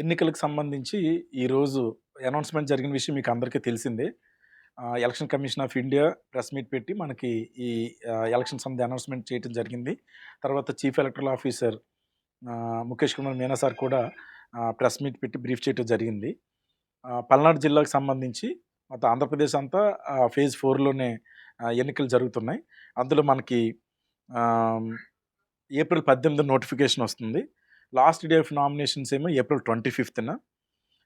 ఎన్నికలకు సంబంధించి ఈరోజు అనౌన్స్మెంట్ జరిగిన విషయం మీకు అందరికీ తెలిసిందే. Election commission of India press meet పెట్టి మనకి ఈ ఎలక్షన్ సంబంధి అనౌన్స్మెంట్ చేయడం జరిగింది. తర్వాత chief electoral officer Mukesh Kumar Meena sir కూడా ప్రెస్ మీట్ పెట్టి బ్రీఫ్ చేయడం జరిగింది. పల్నాడు జిల్లాకు సంబంధించి మొత్తం ఆంధ్రప్రదేశ్ అంతా ఫేజ్ ఫోర్లోనే ఎన్నికలు జరుగుతున్నాయి. అందులో మనకి ఏప్రిల్ పద్దెనిమిది నోటిఫికేషన్ వస్తుంది. లాస్ట్ డే ఆఫ్ నామినేషన్స్ ఏమో April twenty ఫిఫ్త్న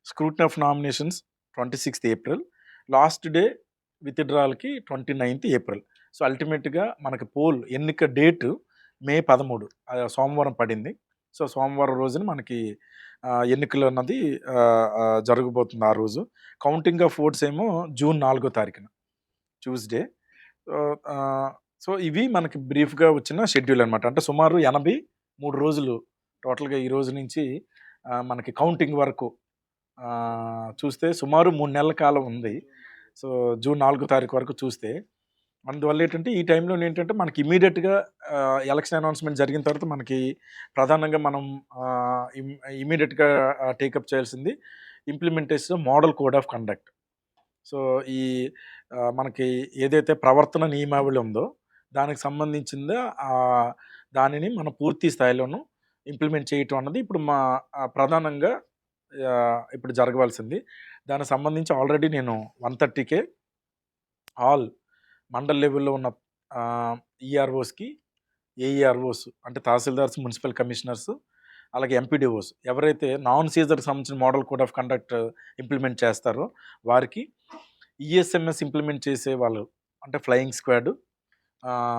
scrutiny of nominations twenty sixth April last day విత్డ్రాల్కి twenty ninth April. So అల్టిమేట్గా మనకి పోల్ ఎన్నిక డేటు మే పదమూడు సోమవారం పడింది. సో సోమవారం రోజున మనకి ఎన్నికలు అన్నది ఆ, జరగబోతుంది ఆ రోజు. కౌంటింగ్ ఆఫ్ ఓట్స్ ఏమో జూన్ నాలుగో తారీఖున ట్యూస్డే. సో, సో ఇవి మనకి బ్రీఫ్గా వచ్చిన షెడ్యూల్ అనమాట అంటే సుమారు ఎనభై మూడు రోజులు టోటల్గా ఈ రోజు నుంచి మనకి కౌంటింగ్ వరకు చూస్తే సుమారు మూడు నెలల కాలం ఉంది. సో జూన్ నాలుగో తారీఖు వరకు చూస్తే. అందువల్ల ఏంటంటే ఈ టైంలో ఏంటంటే మనకి ఇమీడియట్గా ఎలక్షన్ అనౌన్స్మెంట్ జరిగిన తర్వాత మనకి ప్రధానంగా మనం ఇమీడియట్గా టేకప్ చేయాల్సింది implementation model code of conduct. So ఈ మనకి ఏదైతే ప్రవర్తన నియమావళి ఉందో దానికి సంబంధించిందో దానిని మనం పూర్తి స్థాయిలోనూ ఇంప్లిమెంట్ చేయటం అన్నది ఇప్పుడు మా ప్రధానంగా ఇప్పుడు జరగవలసింది. దానికి సంబంధించి ఆల్రెడీ నేను వన్ థర్టీకే ఆల్ మండల్ లెవెల్లో ఉన్న ఈఆర్ఓస్కి ఏఈఆర్ఓస్ అంటే తహసీల్దార్స్ మున్సిపల్ కమిషనర్స్ అలాగే ఎంపీడీఓస్ ఎవరైతే నాన్ సీజర్కి సంబంధించిన model code of conduct implement చేస్తారో వారికి ఈఎస్ఎంఎస్ ఇంప్లిమెంట్ చేసే వాళ్ళు అంటే flying squad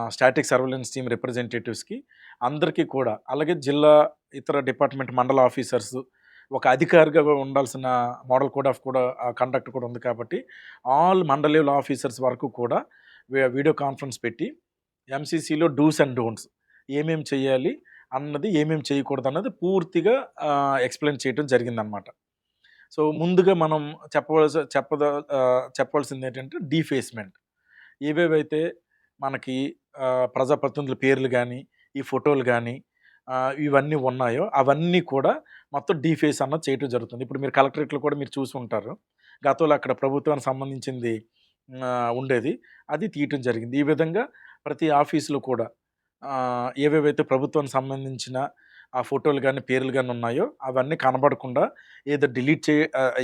static surveillance team రిప్రజెంటేటివ్స్కి అందరికీ కూడా అలాగే జిల్లా ఇతర డిపార్ట్మెంట్ మండల ఆఫీసర్స్ ఒక అధికారిగా ఉండాల్సిన మోడల్ కోడ్ ఆఫ్ కూడా కండక్ట్ కూడా ఉంది కాబట్టి ఆల్ మండల లెవెల్ ఆఫీసర్స్ వరకు కూడా వీడియో కాన్ఫరెన్స్ పెట్టి ఎంసీసీలో డూస్ అండ్ డోంట్స్ ఏమేం చేయాలి అన్నది ఏమేం చేయకూడదు అన్నది పూర్తిగా ఎక్స్ప్లెయిన్ చేయడం జరిగిందనమాట సో ముందుగా మనం చెప్పవలసి చెప్పద చెప్పవలసింది ఏంటంటే డీఫేస్మెంట్. ఏవేవైతే మనకి ప్రజాప్రతినిధుల పేర్లు కానీ ఈ ఫోటోలు కానీ ఇవన్నీ ఉన్నాయో అవన్నీ కూడా మొత్తం డీఫేస్ అన్నది చేయటం జరుగుతుంది. ఇప్పుడు మీరు కలెక్టరేట్లో కూడా మీరు చూసి ఉంటారు. గతంలో అక్కడ ప్రభుత్వానికి సంబంధించింది ఉండేది. అది తీయటం జరిగింది. ఈ విధంగా ప్రతి ఆఫీసులో కూడా ఏవేవైతే ప్రభుత్వానికి సంబంధించిన ఆ ఫోటోలు కానీ పేర్లు కానీ ఉన్నాయో అవన్నీ కనబడకుండా ఏదో డిలీట్ చే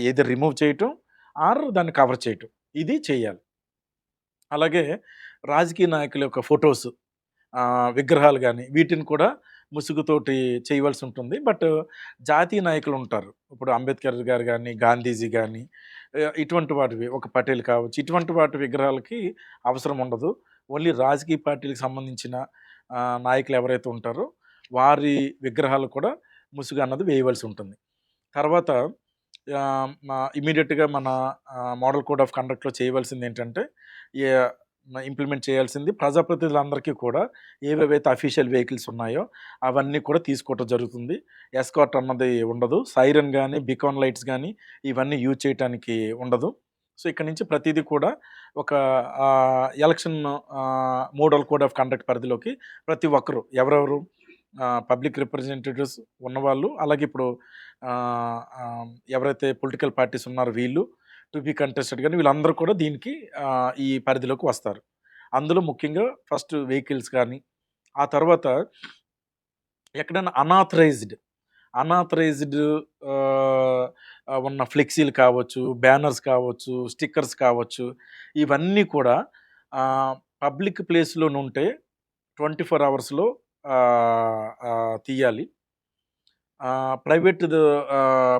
ఏదో రిమూవ్ చేయటం ఆర్ దాన్ని కవర్ చేయటం. ఇది చేయాలి. అలాగే రాజకీయ నాయకుల యొక్క ఫొటోస్ విగ్రహాలు కానీ వీటిని కూడా ముసుగుతోటి చేయవలసి ఉంటుంది. బట్ జాతీయ నాయకులు ఉంటారు. ఇప్పుడు అంబేద్కర్ గారు కానీ గాంధీజీ కానీ ఇటువంటి వాటివి ఒక పటేల్ కావచ్చు ఇటువంటి వాటి విగ్రహాలకి అవసరం ఉండదు. ఓన్లీ రాజకీయ పార్టీలకు సంబంధించిన నాయకులు ఎవరైతే ఉంటారో వారి విగ్రహాలు కూడా ముసుగు అన్నది వేయవలసి ఉంటుంది. తర్వాత ఇమీడియట్గా మన మోడల్ కోడ్ ఆఫ్ కండక్ట్లో చేయవలసింది ఏంటంటే ఇంప్లిమెంట్ చేయాల్సింది ప్రజాప్రతినిధులందరికీ కూడా ఏవేవైతే అఫీషియల్ వెహికల్స్ ఉన్నాయో అవన్నీ కూడా తీసుకోవటం జరుగుతుంది. ఎస్కాట్ అన్నది ఉండదు. సైరన్ కానీ బికాన్ లైట్స్ కానీ ఇవన్నీ యూజ్ చేయడానికి ఉండదు. సో ఇక్కడ నుంచి ప్రతిదీ కూడా ఒక election model code of conduct పరిధిలోకి ప్రతి ఒక్కరు ఎవరెవరు పబ్లిక్ రిప్రజెంటేటివ్స్ ఉన్నవాళ్ళు అలాగే ఇప్పుడు ఎవరైతే పొలిటికల్ పార్టీస్ ఉన్నారో వీళ్ళు టు బి కంటెస్టెడ్ కానీ వీళ్ళందరూ కూడా దీనికి ఈ పరిధిలోకి వస్తారు. అందులో ముఖ్యంగా ఫస్ట్ వెహికల్స్ కానీ ఆ తర్వాత ఎక్కడైనా అనాథరైజ్డ్ అనాథరైజ్డ్ ఉన్న ఫ్లెక్సీలు కావచ్చు బ్యానర్స్ కావచ్చు స్టిక్కర్స్ కావచ్చు ఇవన్నీ కూడా పబ్లిక్ ప్లేస్లో ఉంటే ట్వంటీ ఫోర్ అవర్స్లో తీయాలి. ప్రైవేట్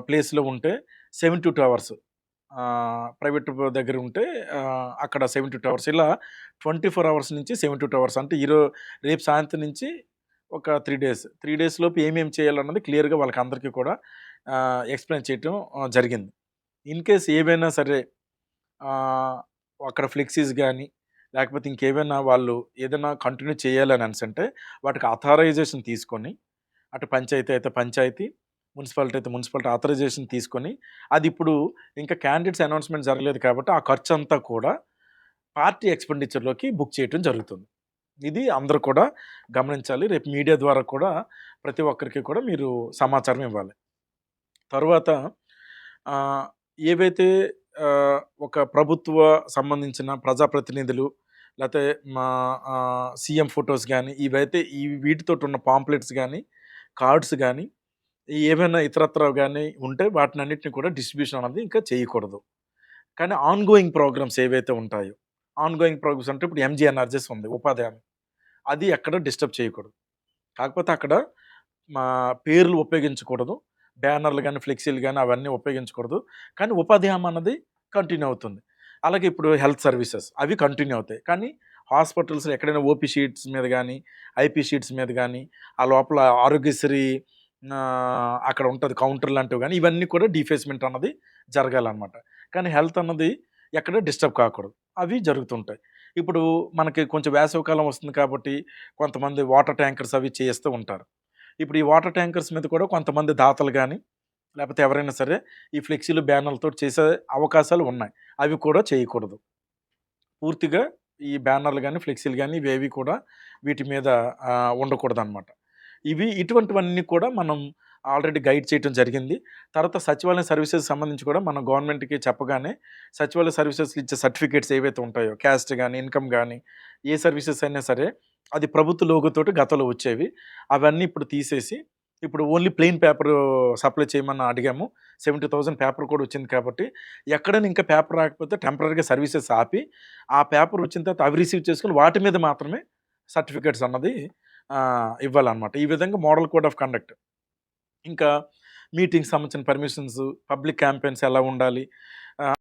ప్లేస్లో ఉంటే seven to two hours. Private దగ్గర ఉంటే అక్కడ అక్కడ టు టూ అవర్స్. ఇలా ట్వంటీ ఫోర్ అవర్స్ నుంచి సెవెంటీ టూ అవర్స్. అంటే ఈరో రేపు సాయంత్రం నుంచి ఒక త్రీ డేస్. త్రీ డేస్ లోపు ఏమేమి చేయాలన్నది క్లియర్గా వాళ్ళకి అందరికీ కూడా ఎక్స్ప్లెయిన్ చేయటం జరిగింది. ఇన్ కేస్ ఏవైనా సరే అక్కడ ఫ్లెక్సీస్ కానీ లేకపోతే ఇంకేమైనా వాళ్ళు ఏదైనా కంటిన్యూ చేయాలని అంటే వాటికి అథారైజేషన్ తీసుకొని అటు పంచాయతీ అయితే పంచాయతీ మున్సిపాలిటీ అయితే మున్సిపాలిటీ ఆథరైజేషన్ తీసుకొని అది ఇప్పుడు ఇంకా క్యాండిడేట్స్ అనౌన్స్మెంట్ జరగలేదు కాబట్టి ఆ ఖర్చు అంతా కూడా పార్టీ ఎక్స్పెండిచర్లోకి బుక్ చేయటం జరుగుతుంది. ఇది అందరూ కూడా గమనించాలి. రేపు మీడియా ద్వారా కూడా ప్రతి ఒక్కరికి కూడా మీరు సమాచారం ఇవ్వాలి. తరువాత ఏవైతే ఒక ప్రభుత్వ సంబంధించిన ప్రజాప్రతినిధులు లేకపోతే మా సీఎం ఫోటోస్ కానీ ఇవైతే ఈ వీటితోటున్న పాంప్లెట్స్ కానీ కార్డ్స్ కానీ ఏవైనా ఇతరత్ర కానీ ఉంటే వాటిని అన్నింటినీ కూడా డిస్ట్రిబ్యూషన్ అనేది ఇంకా చేయకూడదు. కానీ ఆన్‌గోయింగ్ ప్రోగ్రామ్స్ ఏవైతే ఉంటాయో, ఆన్‌గోయింగ్ ప్రోగ్రామ్స్ అంటే ఇప్పుడు ఎంజీఎన్ఆర్జెస్ ఉంది ఉపాధి హామీ. అది ఎక్కడ డిస్టర్బ్ చేయకూడదు. కాకపోతే అక్కడ మా పేర్లు ఉపయోగించకూడదు. బ్యానర్‌లు కానీ ఫ్లెక్సీలు కానీ అవన్నీ ఉపయోగించకూడదు. కానీ ఉపాధి హామీ అన్నది కంటిన్యూ అవుతుంది. అలాగే ఇప్పుడు హెల్త్ సర్వీసెస్ అవి కంటిన్యూ అవుతాయి. కానీ హాస్పిటల్స్ ఎక్కడైనా ఓపీ షీట్స్ మీద కానీ ఐపీ షీట్స్ మీద కానీ ఆ లోపల ఆరోగ్యశ్రీ అక్కడ ఉంటుంది కౌంటర్ లాంటివి కానీ ఇవన్నీ కూడా డీఫేస్‌మెంట్ అన్నది జరగాలన్నమాట కానీ హెల్త్ అన్నది ఎక్కడ డిస్టర్బ్ కాకూడదు. అవి జరుగుతుంటాయి. ఇప్పుడు మనకి కొంచెం వేసవికాలం వస్తుంది కాబట్టి కొంతమంది వాటర్ ట్యాంకర్స్ అవి చేస్తూ ఉంటారు. ఇప్పుడు ఈ వాటర్ ట్యాంకర్స్ మీద కూడా కొంతమంది దాతలు కానీ లేకపోతే ఎవరైనా సరే ఈ ఫ్లెక్సీలు, బ్యానర్లతో చేసే అవకాశాలు ఉన్నాయి. అవి కూడా చేయకూడదు. పూర్తిగా ఈ బ్యానర్‌లు కానీ ఫ్లెక్సీలు కానీ ఇవేవి కూడా వీటి మీద ఉండకూడదు అనమాట ఇవి ఇటువంటివన్నీ కూడా మనం ఆల్రెడీ గైడ్ చేయటం జరిగింది. తర్వాత సచివాలయం సర్వీసెస్ సంబంధించి కూడా మనం గవర్నమెంట్‌కి చెప్పగానే సచివాలయ సర్వీసెస్ ఇచ్చే సర్టిఫికేట్స్ ఏవైతే ఉంటాయో క్యాస్ట్ కానీ ఇన్‌కమ్ కానీ ఏ సర్వీసెస్ అయినా సరే అది ప్రభుత్వ లోగోతోటి గతంలో వచ్చేవి. అవన్నీ ఇప్పుడు తీసేసి ఇప్పుడు ఓన్లీ ప్లెయిన్ పేపర్ సప్లై చేయమని అడిగాము. 70,000 పేపర్ కూడా వచ్చింది కాబట్టి ఎక్కడైనా ఇంకా పేపర్ రాకపోతే టెంపరీగా సర్వీసెస్ ఆపి, ఆ పేపర్ వచ్చిన తర్వాత అవి రిసీవ్ చేసుకుని వాటి మీద మాత్రమే సర్టిఫికేట్స్ అన్నది ఇవ్వాలన్నమాట ఈ విధంగా మోడల్ కోడ్ ఆఫ్ కండక్ట్. ఇంకా మీటింగ్స్ సంబంధించిన పర్మిషన్స్, పబ్లిక్ క్యాంపెయిన్స్ ఎలా ఉండాలి?